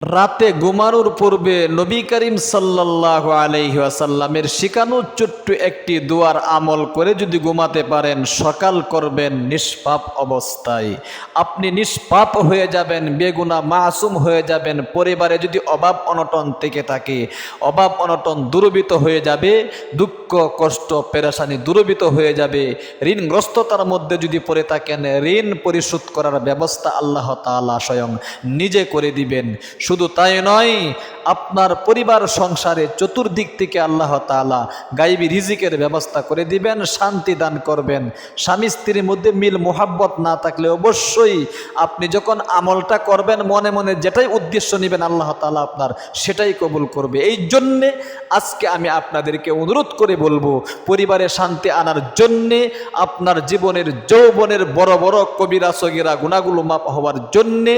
রাতে ঘুমানোর পূর্বে নবী করিম সাল্লাহ আলহিহাসাল্লামের শিকানো ছোট্ট একটি দুয়ার আমল করে যদি ঘুমাতে পারেন, সকাল করবেন নিষ্পাপ অবস্থায়। আপনি নিষ্পাপ হয়ে যাবেন, বেগুনা মাসুম হয়ে যাবেন, পরিবারে যদি অভাব অনটন থেকে থাকে, অভাব অনটন দূরবিত হয়ে যাবে, দুঃখ, কষ্ট, পেরেশানি দূরবিত হয়ে যাবে, ঋণগ্রস্ততার মধ্যে যদি পড়ে থাকেন, ঋণ পরিশোধ করার ব্যবস্থা আল্লাহ তাআলা স্বয়ং নিজে করে দিবেন। শুধু তাই নয়, আপনার পরিবার সংসারে চতুর্দিক থেকে আল্লাহ তাআলা গাইবি রিজিকের ব্যবস্থা করে দিবেন, শান্তি দান করবেন। স্বামী স্ত্রীর মধ্যে মিল, মোহাব্বত না থাকলে অবশ্যই আপনি যখন আমলটা করবেন, মনে মনে যেটাই উদ্দেশ্য নেবেন, আল্লাহ তাআলা আপনার সেটাই কবুল করবে। এই জন্যে আজকে আমি আপনাদেরকে অনুরোধ করে বলব, পরিবারে শান্তি আনার জন্যে আপনার জীবনের যৌবনের বড় বড় কবিরা, সগিরা, গুণাগুলো মাপ হওয়ার জন্যে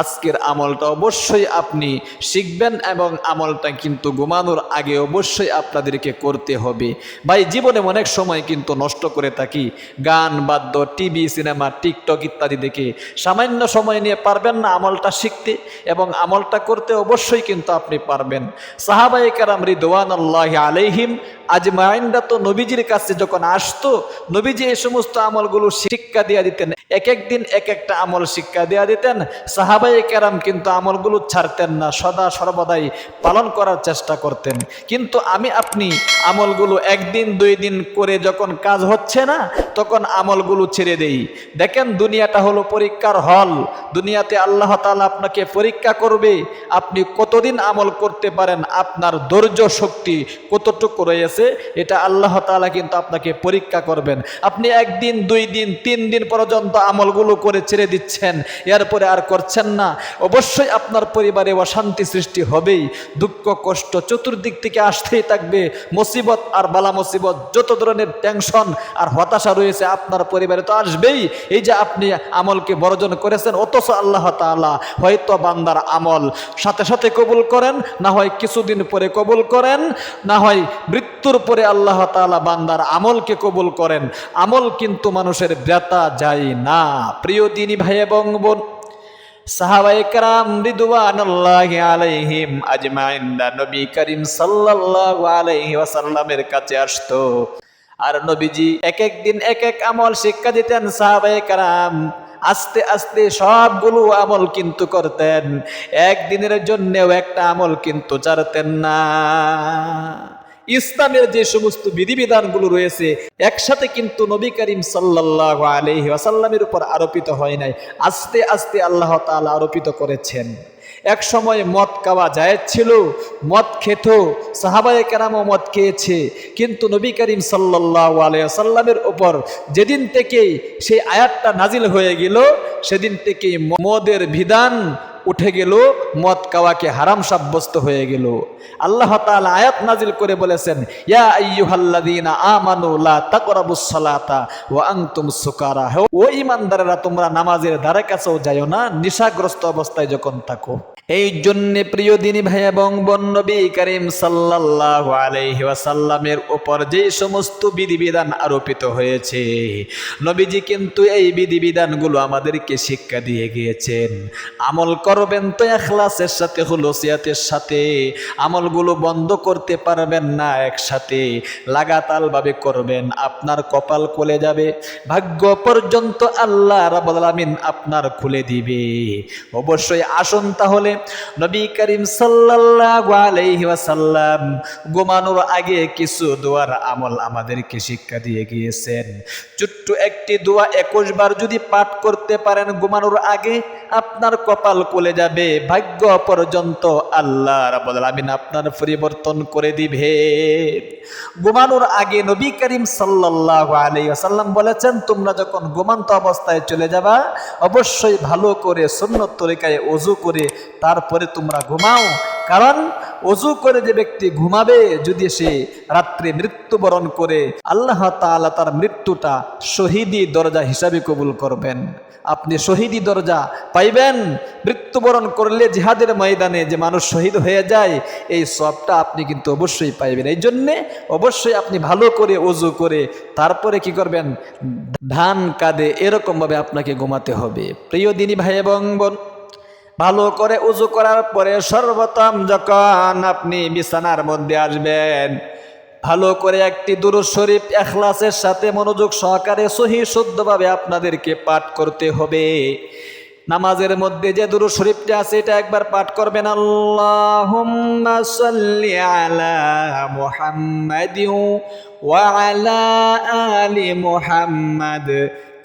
আজকের আমলটা অবশ্যই আপনি শিখবেন এবং আমলটা কিন্তু ঘুমানোর আগে অবশ্যই আপনাদেরকে করতে হবে। ভাই, জীবনে অনেক সময় কিন্তু নষ্ট করে থাকি। গান, বাদ্য, টিভি, সিনেমা, টিকটক ইত্যাদি দেখে। সামান্য সময় নিয়ে পারবেন না আমলটা শিখতে এবং আমলটা করতে অবশ্যই কিন্তু আপনি পারবেন। সাহাবাই কারাম রিদওয়ান আল্লাহ আলাইহিম আজমাইনরা তো নবীজির কাছে যখন আসতো, নবীজি এই সমস্ত আমলগুলো শিক্ষা দিয়ে দিতেন। এক একদিন এক একটা আমল শিক্ষা দেওয়া দিতেন। সাহাবাই কেরাম কিন্তু আমলগুলো ছাড়তেন না, সদা সর্বদাই পালন করার চেষ্টা করতেন। কিন্তু আমি, আপনি আমলগুলো একদিন, দুই দিন করে যখন কাজ হচ্ছে না, তখন আমলগুলো ছেড়ে দেই। দেখেন, দুনিয়াটা হলো পরীক্ষার হল। দুনিয়াতে আল্লাহ তাআলা আপনাকে পরীক্ষা করবে, আপনি কতদিন আমল করতে পারেন, আপনার ধৈর্য শক্তি কতটুকু রয়েছে, এটা আল্লাহ তাআলা কিন্তু আপনাকে পরীক্ষা করবেন। আপনি একদিন, দুই দিন, তিন দিন পর্যন্ত আমলগুলো করে ছেড়ে দিচ্ছেন, এরপরে আর করছেন না। অবশ্যই আপনার পরিবারে অশান্তি সৃষ্টি হবেই, দুঃখ, কষ্ট চতুর্দিক থেকে আসতেই থাকবে। মুসিবত আর বালা মুসিবত, যত ধরনের টেনশন আর হতাশা রয়েছে আপনার পরিবারে তো আসবেই। এই যে আপনি আমলকে বর্জন করেছেন, অথচ আল্লাহ তাআলা হয়তো বান্দার আমল সাথে সাথে কবুল করেন, না হয় কিছুদিন পরে কবুল করেন, না হয় মৃত্যুর পরে আল্লাহ তাআলা বান্দার আমলকে কবুল করেন। আমল কিন্তু মানুষের ব্যথা যায় না। প্রিয় দিনী ভাই এবং বোন আলাইহিম নবী করিম ওয়াসাল্লামের কাছে আসতো। আর নবীজি এক এক দিন এক এক আমল শিক্ষা দিতেন আস্তে আস্তে সবগুলো আমল কিন্তু করতেন। একদিনের জন্যেও একটা আমল কিন্তু ছাড়তেন না। ইসলামের যে সমস্ত বিধিবিধানগুলো রয়েছে, একসাথে কিন্তু নবী করিম সাল্লাহ আলহি আসাল্লামের উপর আরোপিত হয় নাই। আস্তে আস্তে আল্লাহ তাআলা আরোপিত করেছেন। এক সময় মদ খাওয়া জায়েজ ছিল, মদ খেত, সাহাবায়ে কেরামও মদ খেয়েছে। কিন্তু নবী করিম সাল্লাহ আলাইসাল্লামের উপর যেদিন থেকেই সেই আয়াতটা নাজিল হয়ে গেল, সেদিন থেকেই মদের বিধান উঠে গেল, মদ কাওয়াকে হারাম সাব্যস্ত হয়ে গেল। আল্লাহ তাআলা আয়াত নাজিল করে বলেছেন, ইয়া আইয়ুহাল্লাযীনা আমানু লা তাকরাবুস সালাতা ওয়া আনতুম সুকারা ও ঈমানদারেরা, তোমরা নামাজের ধারে কাছেও না অবস্থায় যখন থাকো। এই প্রিয় দিনী ভাই এবং করিম সাল্লাল্লাহু আলাইহি ওয়াসাল্লামের উপর যে সমস্ত বিধিবিধান আরোপিত হয়েছে, নবীজি কিন্তু এই বিধিবিধানগুলো আমাদেরকে শিক্ষা দিয়ে গিয়েছেন। আমল করবেন তো এখলাসের সাথে, হুলসিয়াতের সাথে আমলগুলো বন্ধ করতে পারবেন না একসাথে। লাগাতালভাবে করবেন, আপনার কপাল খুলে যাবে। ভাগ্য পর্যন্ত আল্লাহ আলামিন আপনার খুলে দিবে। অবশ্যই আসুন তাহলে, নবী করিম সাল্লাল্লাহু আলাইহি ওয়াসাল্লাম ঘুমানোর আগে কিছু দোয়ার আমল আমাদেরকে শিক্ষা দিয়ে গিয়েছেন। ছোট্ট একটি দোয়া একুশ বার যদি পাঠ করতে পারেন ঘুমানোর আগে, আপনার কপাল খুলে যাবে। ভাগ্য পর্যন্ত আল্লাহ রাব্বুল আলামিন আপনার পরিবর্তন করে দিবে। ঘুমানোর আগে নবী করিম সাল্লাহ আলাইসাল্লাম বলেছেন, তোমরা যখন ঘুমান্ত অবস্থায় চলে যাবা, অবশ্যই ভালো করে সুন্নত তরিকায় অজু করে তারপরে তোমরা ঘুমাও। কারণ অজু করে যে ব্যক্তি ঘুমাবে, যদি সে রাত্রে মৃত্যুবরণ করে, আল্লাহ তাআলা তার মৃত্যুটা শহীদি দরজা হিসাবে কবুল করবেন। আপনি শহীদি দরজা পাইবেন, মৃত্যুবরণ করলে জিহাদের ময়দানে যে মানুষ শহীদ হয়ে যায়, এই সবটা আপনি কিন্তু অবশ্যই পাইবেন। এই জন্যে অবশ্যই আপনি ভালো করে অজু করে, তারপরে কি করবেন? ধান কাঁদে এরকমভাবে আপনাকে ঘুমাতে হবে। প্রিয় দিনী ভাই এবং বোন ভালো করে উজু করার পরে সর্বপ্রথম যখন আপনি বিছানার মধ্যে আসবেন, ভালো করে একটি দুরুদ শরীফ এখলাসের সাথে মনোযোগ সহকারে সহি শুদ্ধভাবে আপনাদেরকে পাঠ করতে হবে। নামাজের মধ্যে যে দুরুদ শরীফটা আছে, এটা একবার পাঠ করবেন, আল্লাহুম্মা সাল্লি আলা মুহাম্মাদিন ওয়া আলা আলি মুহাম্মাদ।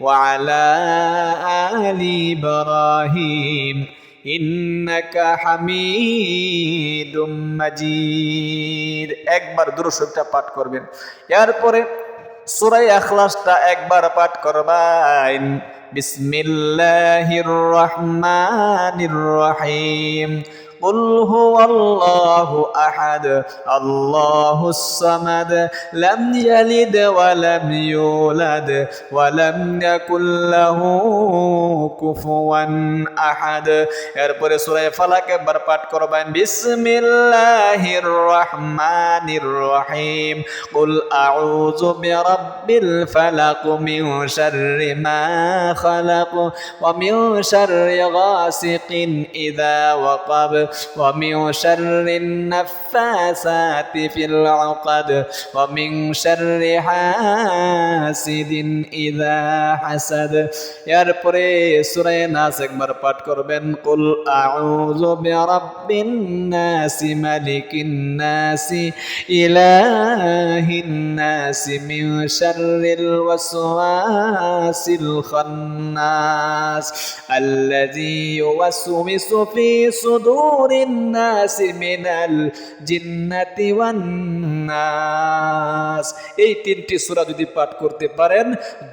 وعلى آل إبراهيم ইন্নাকা হামিদুম মাজিদ একবার দুরূশটা পাঠ করবেন এরপরে সূরা ইখলাসটা একবার পাঠ করবেন বিসমিল্লাহির রহমানির রহিম قل هو الله احد الله الصمد لم يلد ولم يولد ولم يكن له كفوا احد এরপরে সূরা ফালাক একবার পাঠ করবেন বিসমিল্লাহির রহমানির রহিম قل اعوذ برب الفلق من شر ما خلق ومن شر غاسق اذا وقب ومن شر النفاسات في العقد ومن شر حاسد إذا حسد এরপরে সূরা নাস একবার পাঠ করবেন কুল আউযু বিরাব্বিন নাস মালিকিন নাস ইলাহিন নাস মিন শাররিল ওয়াসওয়াসিল খান্নাস الذي يوسوس في صدور نور الناس من الجنة والناس এই তিনটি সূরা যদি পাঠ করতে পারেন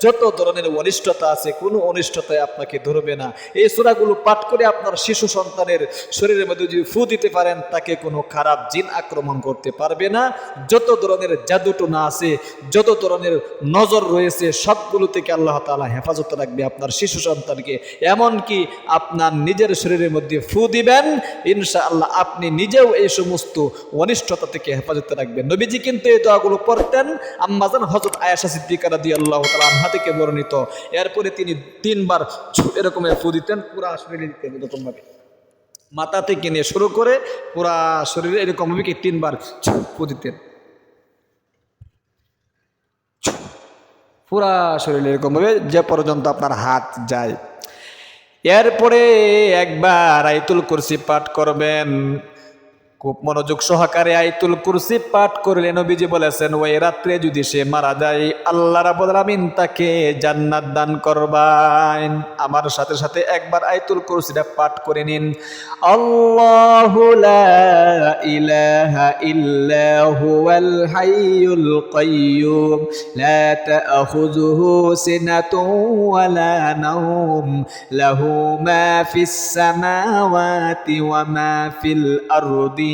যত ধরনের অনিষ্টতা আছে কোনো অনিষ্টতায় আপনাকে ধরবে না এই সূরাগুলো পাঠ করে আপনার শিশু সন্তানের শরীরের মধ্যে যদি ফু দিতে পারেন তাকে কোনো খারাপ জিন আক্রমণ করতে পারবে না যত ধরনের জাদুটোনা আছে যত ধরনের নজর রয়েছে সবগুলো থেকে আল্লাহ তাআলা হেফাজত রাখবে আপনার শিশু সন্তানকে এমনকি আপনার নিজের শরীরের মধ্যে ফু দিবেন ইনশা আল্লাহ আপনি নিজেও এই সমস্ত অনিষ্টতা থেকে হেফাজতে রাখবেন। নবীজি কিন্তু এই দোয়াগুলো পড়তেন। আম্মাজান হজরত আয়াসা সিদ্দিকারা দিয়ে আল্লাহ তালা আনহা থেকে বর্ণিত। এরপরে তিনি তিনবার এরকম ফু দিতেন, পুরা শরীরে দিতেন এরকমভাবে। মাথা থেকে নিয়ে শুরু করে পুরা শরীরে এরকমভাবে কি তিনবার ফু দিতেন। পুরা শরীরে এরকমভাবে যে পর্যন্ত আপনার হাত যায়। এরপরে একবার আইতুল কুরসি পাঠ করবেন। খুব মনোযোগ সহকারে আইতুল কুরসি পাঠ করলে নবীজি বলেছেন, ওই রাত্রে যদি সে মারা যায়, আল্লাহ রাব্বুল আলামিন তাকে জান্নাত দান করবেন। আমার সাথে সাথে একবার আইতুল কুরসিটা পাঠ করে নিন। লাহু মা ফিস সামাওয়াতি ওয়া মা ফিল আরদি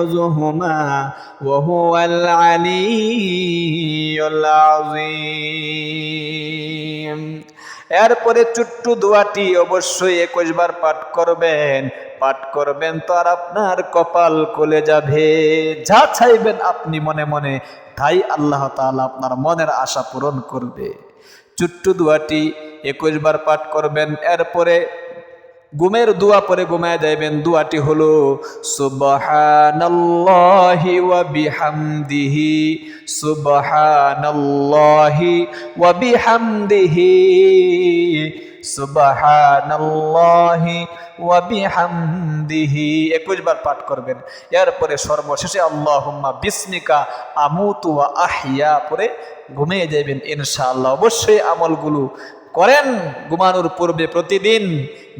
حفظهما وهو العلي العظيم এরপরে ছোট্ট দোয়াটি অবশ্যই একুশ বার পাঠ করবেন পাঠ করবেন তো আর আপনার কপাল কলে যাবে যা চাইবেন আপনি মনে মনে তাই আল্লাহ তাআলা আপনার মনের আশা পূরণ করবে ছোট্ট দোয়াটি একুশ বার পাঠ করবেন এরপরে গুমের দোয়া পরে ঘুমায় যাইবেন, দোয়াটি হলো সুবহানাল্লাহি ওয়া বিহামদিহি, সুবহানাল্লাহি ওয়া বিহামদিহি, সুবহানাল্লাহি ওয়া বিহামদিহি। 21 বার পাঠ করবেন। এরপরে সর্বশেষে আল্লাহুম্মা বিসমিকা আমুতু ওয়া আহইয়া পরে ঘুমিয়ে যাবেন ইনশাআল্লাহ। অবশ্যই আমলগুলো করেন। ঘুমানোর পূর্বে প্রতিদিন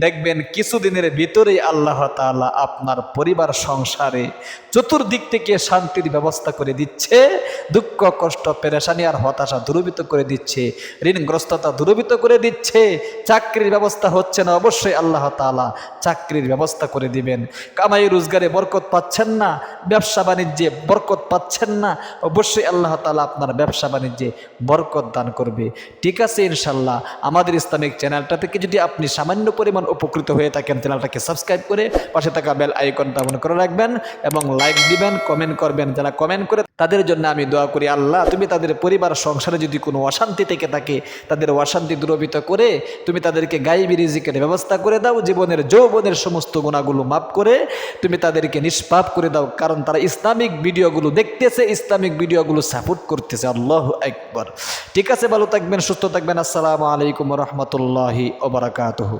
দেখবেন কিছুদিনের ভিতরেই আল্লাহ তাআলা আপনার পরিবার সংসারে চতুর্দিক থেকে শান্তির ব্যবস্থা করে দিচ্ছে, দুঃখ, কষ্ট, পেরেশানি আর হতাশা দূরীভূত করে দিচ্ছে, ঋণগ্রস্ততা দূরীভূত করে দিচ্ছে, চাকরির ব্যবস্থা হচ্ছে না, অবশ্যই আল্লাহ তাআলা চাকরির ব্যবস্থা করে দিবেন। কামাই, রোজগারে বরকত পাচ্ছেন না, ব্যবসা বাণিজ্যে বরকত পাচ্ছেন না, অবশ্যই আল্লাহ তাআলা আপনার ব্যবসা বাণিজ্যে বরকত দান করবে। ঠিক আছে ইনশাল্লাহ আমাদের ইসলামিক চ্যানেলটা থেকে যদি আপনি সামান্য পরিমাণ উপকৃত হয়ে থাকেন চ্যানেলটাকে সাবস্ক্রাইব করে পাশে থাকা বেল আইকনটা অন করে রাখবেন এবং লাইক দিবেন, কমেন্ট করবেন। যারা কমেন্ট করে, তাদের জন্য আমি দোয়া করি, আল্লাহ, তুমি তাদের পরিবার, সংসারে যদি কোনো অশান্তি থেকে থাকে, তাদের অশান্তি দূরবিত করে, তুমি তাদেরকে গাইবি রিজিকের ব্যবস্থা করে দাও, জীবনের যৌবনের সমস্ত গুণাগুলো মাফ করে, তুমি তাদেরকে নিষ্পাপ করে দাও, কারণ তারা ইসলামিক ভিডিওগুলো দেখতেছে, ইসলামিক ভিডিওগুলো সাপোর্ট করতেছে। আল্লাহ একবার ঠিক আছে, ভালো থাকবেন, সুস্থ থাকবেন। আসসালামু আলাইকুম রহমতুল্লাহি ওবরাকাতহ